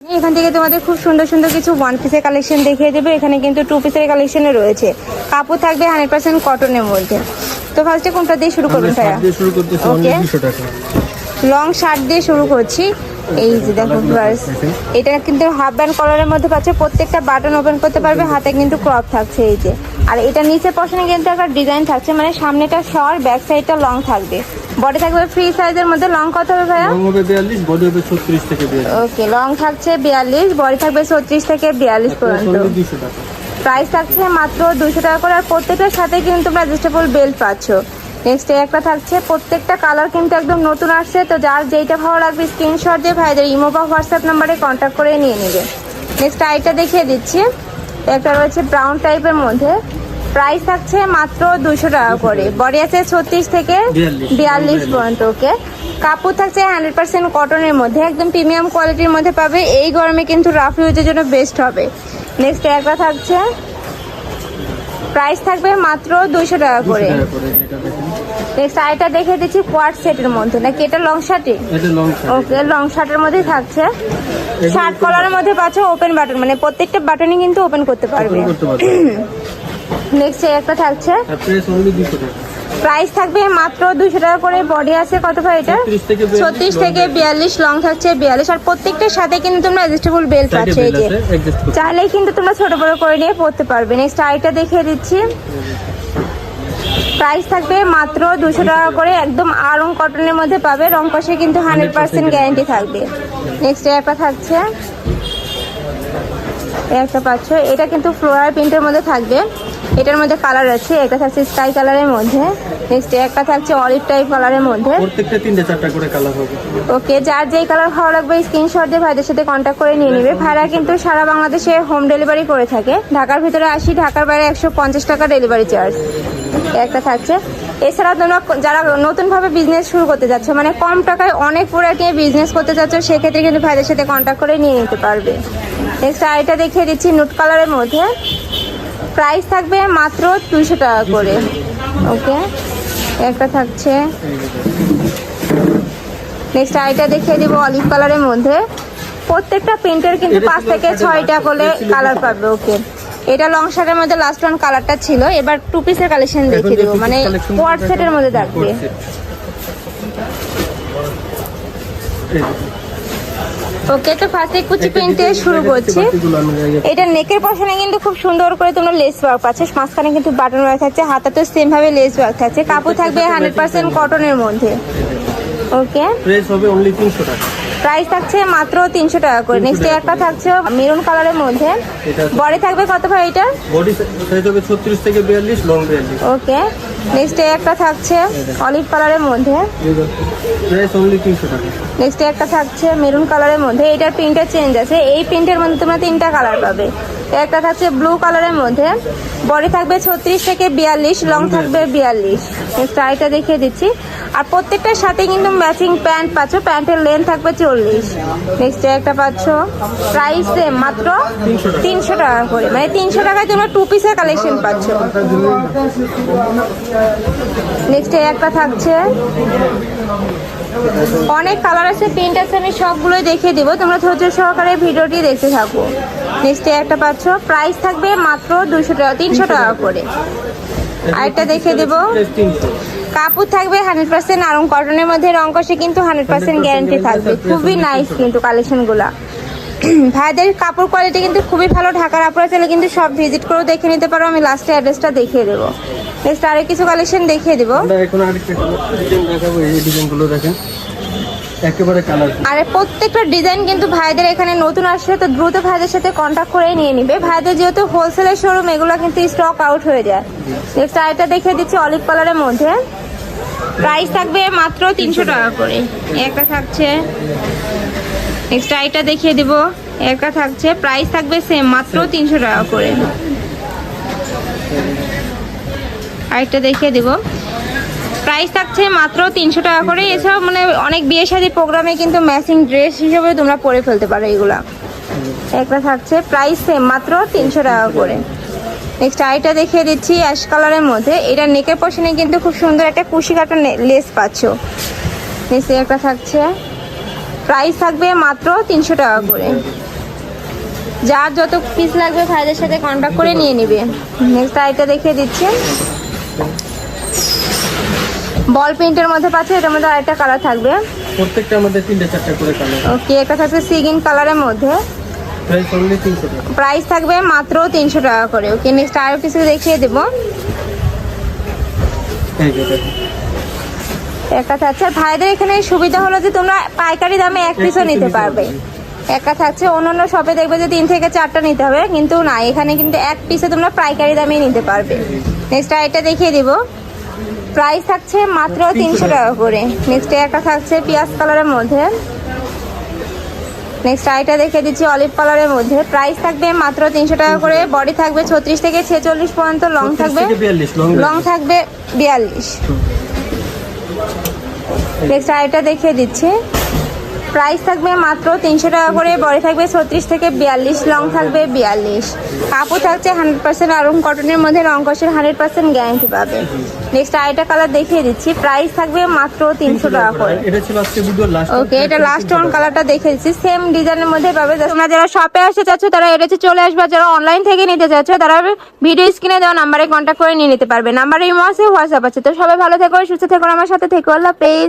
এখান থেকে তোমাদের খুব সুন্দর সুন্দর কিছু ওয়ান পিসের কালেকশন দেখিয়ে দেবে। এখানে কিন্তু টু পিসের কালেকশনে রয়েছে। কাপড় থাকবে হান্ড্রেড পার্সেন্ট কটনের মধ্যে। তো ফার্স্টে কোনটা দিয়ে শুরু করবেন ভাইয়া? শার্ট দিয়ে শুরু করতেছি Okay. অনলি 200 টাকা। লং শার্ট দিয়ে শুরু করছি। এই যে দেখো ভার্স এটা কিন্তু হাফ ব্যান্ড কলারের মধ্যে পাচ্ছে। প্রত্যেকটা বাটন ওপেন করতে পারবে হাতে কিন্তু ক্রপ থাকছে এই যে। আর এটা নিচে পশনে কিন্তু একটা ডিজাইন থাকছে মানে সামনেটা শর্ট ব্যাক সাইডটা লং থাকবে। বডি থাকবে ফ্রি সাইজের মধ্যে। লং কত হবে ভাইয়া? রং হবে 42 বডি হবে 36 থেকে 42 ওকে লং থাকছে বিয়াল্লিশ বডি থাকবে ছত্রিশ থেকে বিয়াল্লিশ পর্যন্ত। অনলি 200 টাকা। প্রাইস থাকছে মাত্র দুশো টাকা করে আর প্রত্যেকটার সাথে কিন্তু তোমরা অ্যাডজাস্টেবল বেল্ট পাচ্ছ নেক্সট একটা থাকছে প্রত্যেকটা কালার কিন্তু একদম নতুন আসছে। তো যার যেইটা ভালো লাগবে স্ক্রিনশট দিয়ে ভাইদের ইমো বা হোয়াটসঅ্যাপ নাম্বারে কন্ট্যাক্ট করে নিয়ে নেবে। নেক্সট আইটা দেখিয়ে দিচ্ছি। একটা রয়েছে ব্রাউন টাইপের মধ্যে। প্রাইস থাকছে মাত্র দুশো টাকা করে। বডি আছে ছত্রিশ থেকে বিয়াল্লিশ। পর্যন্ত ওকে কাপড় থাকছে হান্ড্রেড পার্সেন্ট কটনের মধ্যে একদম প্রিমিয়াম কোয়ালিটির মধ্যে পাবে। এই গরমে কিন্তু রাফ ইউজের জন্য বেস্ট হবে। নেক্সট একটা থাকছে। প্রাইস থাকবে মাত্র দুইশো টাকা করে। নেক্সট আইটা দেখে দিচ্ছি কোয়ার্ট সেটের মধ্যে। নাকি এটা লং শার্টে এটা লং শার্ট ওকে লং শার্টের মধ্যেই থাকছে। শার্ট কলারের মধ্যে পাচ্ছ ওপেন বাটন মানে প্রত্যেকটা বাটনই কিন্তু ওপেন করতে পারবে। নেক্সট একটা থাকছে। প্রাইস অনলি 200 টাকা। প্রাইস থাকবে মাত্র দুশো টাকা করে। বডি আছে কত ভাই এটা? 36 থেকে 42 ছত্রিশ থেকে বিয়াল্লিশ লং থাকছে বিয়াল্লিশ। আর প্রত্যেকটার সাথে কিন্তু তোমরা অ্যাডজাস্টেবল বেল্ট পাচ্ছ এই যে। চাইলেই কিন্তু তোমরা ছোট বড় করে নিয়ে পড়তে পারবে। নেক্সট আইটা দেখিয়ে দিচ্ছি। প্রাইস থাকবে মাত্র দুশো টাকা করে। একদম আরং কটনের মধ্যে পাবে। রং কষে কিন্তু হান্ড্রেড পার্সেন্ট গ্যারান্টি থাকবে। নেক্সট একটা থাকছে। এই একটা পাচ্ছ। এটা কিন্তু ফ্লোরাল প্রিন্টের মধ্যে থাকবে। এটার মধ্যে কালার আছে। একটা থাকছে স্কাই কালারের মধ্যে। নেক্সট একটা থাকছে অলিভ টাইপ কালারের মধ্যে। প্রত্যেকটা তিনটে চারটা করে কালার হবে। ওকে যার যেই কালার ভালো লাগবে স্ক্রিনশট দিয়ে ভাইদের সাথে কন্ট্যাক্ট করে নিয়ে নেবে। ভাইরা কিন্তু সারা বাংলাদেশে হোম ডেলিভারি করে থাকে। ঢাকার ভিতরে আসি ঢাকার বাইরে একশো পঞ্চাশ টাকা ডেলিভারি চার্জ একটা থাকছে। এছাড়া তোমরা যারা নতুনভাবে বিজনেস শুরু করতে যাচ্ছ মানে কম টাকায় অনেক প্রোডাক্ট নিয়ে বিজনেস করতে চাচ্ছ সেক্ষেত্রে কিন্তু ভাইদের সাথে কন্ট্যাক্ট করে নিয়ে নিতে পারবে। নেক্সট আইটা দেখিয়ে দিচ্ছি নুট কালারের মধ্যে। প্রাইস থাকবে মাত্র দুশো টাকা করে। ওকে একটা থাকছে। নেক্সট আইটা দেখিয়ে দিব অলিভ কালারের মধ্যে। প্রত্যেকটা প্রিন্টের কিন্তু পাঁচ থেকে ছয়টা করে কালার পাবে ওকে এটা লং শার্টের মধ্যে লাস্ট ওয়ান কালারটা ছিল। এবার টু পিসের কালেকশন দেখিয়ে দেবো। মানে দেখাবো, সেটের মধ্যে থাকবে ওকে তো ফার্স্টে কুচি প্রিন্টে শুরু করছি। এটা নেকের পশনে কিন্তু খুব সুন্দর করে তোমরা লেস ওয়ার্ক পাচ্ছ। মাঝখানে কিন্তু বাটন ওয়ার্ক থাকছে হাতাতেও সেম ভাবে লেস ওয়ার্ক থাকছে। কাপড় থাকবে হান্ড্রেড পার্সেন্ট কটনের মধ্যে। ওকে প্রাইস হবে অনলি 300 টাকা। প্রাইস থাকছে মাত্র তিনশো টাকা করে। 300 নেক্সট একটা থাকছে মেরুন কালারের মধ্যে। বডি থাকবে কত ভাই এটা? বডি সাইজ হবে 36 থেকে 42 লং 42 ওকে। নেক্সট একটা থাকছে অলিভ কালারের মধ্যে। প্রাইস অনলি 300 টাকা। নেক্সট একটা থাকছে মেরুন কালারের মধ্যে। এটার প্রিন্টের চেঞ্জ আছে। এই প্রিন্টের মধ্যে তোমরা তিনটা কালার পাবে। একটা থাকছে ব্লু কালারের মধ্যে। বডি থাকবে ছত্রিশ থেকে বিয়াল্লিশ লং থাকবে বিয়াল্লিশ। আইটা দেখিয়ে দিচ্ছি। আর প্রত্যেকটার সাথে কিন্তু ম্যাচিং প্যান্ট পাচ্ছ প্যান্টের লেন্থ থাকবে চল্লিশ। নেক্সট একটা পাচ্ছ প্রাইস সেম মাত্র তিনশো টাকা। করে। মানে তিনশো টাকায় তোমরা টু পিসের কালেকশন পাচ্ছ। নেক্সট একটা থাকছে। অনেক কালার আছে প্রিন্ট আছে আমি সবগুলোই দেখিয়ে দিব। তোমরা ধৈর্য সহকারে ভিডিওটি দেখতে থাকো। নেক্সট একটা পাচ্ছ। প্রাইস থাকবে মাত্র দুশো টাকা তিনশো টাকা করে। আরেকটা দেখিয়ে দেব। কাপড় থাকবে হান্ড্রেড পার্সেন্ট আরং কটনের মধ্যে রং কষে কিন্তু হান্ড্রেড পার্সেন্ট 100% গ্যারান্টি থাকবে। খুবই নাইস কিন্তু কালেকশনগুলা ভাইদের কাপড় কোয়ালিটি কিন্তু খুবই ভালো ঢাকার আপনারা চাইলে কিন্তু সব ভিজিট করেও দেখে নিতে পারো। আমি লাস্টে অ্যাড্রেসটা দেখিয়ে দেবো। নেক্সট আরও কিছু কালেকশন দেখিয়ে দেবো। এখন আরেকটা দেখাবো এই ডিজাইনগুলো দেখেন। একেবারে আর প্রত্যেকটা ডিজাইন কিন্তু ভাইদের এখানে নতুন আসছে, তো দ্রুত ভাইদের সাথে কন্ট্যাক্ট করে নিয়ে নিবে। ভাইদের যেহেতু হোলসেলের শোরুম এগুলো কিন্তু স্টক আউট হয়ে যায়। নেক্সট আরেকটা দেখিয়ে দিচ্ছি অলিভ কালারের মধ্যে। প্রাইস থাকবে মাত্র তিনশো টাকা করে। একটা থাকছে। নেক্সট আইটা দেখিয়ে দিব। একটা থাকছে। প্রাইস থাকবে সেম মাত্র তিনশো টাকা করে। আরেকটা দেখিয়ে দিব। প্রাইস থাকছে মাত্র তিনশো টাকা করে। এছাড়াও মানে অনেক বিয়ে শাদী প্রোগ্রামে কিন্তু ম্যাচিং ড্রেস হিসেবে তোমরা পরে ফেলতে পারো এগুলা। একটা থাকছে প্রাইস সেম মাত্র তিনশো টাকা করে। নেক্সট আইটা দেখিয়ে দিচ্ছি অ্যাশ কালারের মধ্যে। এটা নেকের পশনে কিন্তু খুব সুন্দর একটা কুশি কাটা লেস পাচ্ছ। নেক্সট একটা থাকছে। প্রাইস থাকবে মাত্র তিনশো টাকা করে। যার যত পিস লাগবে ভাইদের সাথে কন্ট্যাক্ট করে নিয়ে নিবে। নেক্সট আইটা দেখিয়ে দিচ্ছি। বল প্রিন্টের মধ্যে পাচ্ছে এটার মধ্যে আরেকটা কালার থাকবে। প্রত্যেকটা আমাদের তিনটে চারটা করে কালার ওকে একটা থাকছে সিগিন কালারের মধ্যে। প্রাইস থাকবে মাত্র তিনশো টাকা করে। ওকে নেক্সট আরও কিছু দেখিয়ে দেবো। একা থাকছে। ভাইদের এখানে সুবিধা হলো যে তোমরা পাইকারি দামে এক পিসও নিতে পারবে। একা থাকছে অন্যান্য শপে দেখবে যে তিন থেকে চারটা নিতে হবে কিন্তু না এখানে কিন্তু এক পিসে তোমরা পাইকারি দামে নিতে পারবে। নেক্সট এটা দেখিয়ে দিব। প্রাইস থাকছে মাত্র তিনশো টাকা। করে। নেক্সট একটা থাকছে পিঁয়াজ কালারের মধ্যে। নেক্সট আইটা দেখে দিচ্ছি অলিভ কালারের মধ্যে। প্রাইস থাকবে মাত্র তিনশো টাকা করে। বডি থাকবে ছত্রিশ থেকে ছেচল্লিশ পর্যন্ত লং থাকবে। লং লং থাকবে বিয়াল্লিশ। নেক্সট আইটা দেখিয়ে দিচ্ছি। প্রাইস থাকবে মাত্র তিনশো টাকা করে বডি থাকবে ছত্রিশ থেকে বিয়াল্লিশ লং থাকবে বিয়াল্লিশ। কাপড় থাকছে হান্ড্রেড পার্সেন্ট আরুন কটনের মধ্যে রং কষের হান্ড্রেড পার্সেন্ট গ্যারান্টি পাবে। নেক্সট আইটা কালার দেখিয়ে দিচ্ছি প্রাইস থাকবে মাত্র তিনশো টাকা করে। ওকে এটা লাস্ট ওয়ান কালারটা দেখে দিচ্ছি সেম ডিজাইনের মধ্যে পাবে। তোমরা যারা শপে আসতে চাচ্ছ তারা এটা হচ্ছে চলে আসবে যারা অনলাইন থেকে নিতে চাচ্ছ তারা ভিডিও স্ক্রিনে দেওয়া নাম্বারে কন্ট্যাক্ট করে নিয়ে নিতে পারবে। নাম্বারে ইমো আছে হোয়াটসঅ্যাপ আছে। তো সবাই ভালো থেকো সুস্থ থেকো আমার সাথে থেকো। আল্লাহ পেজ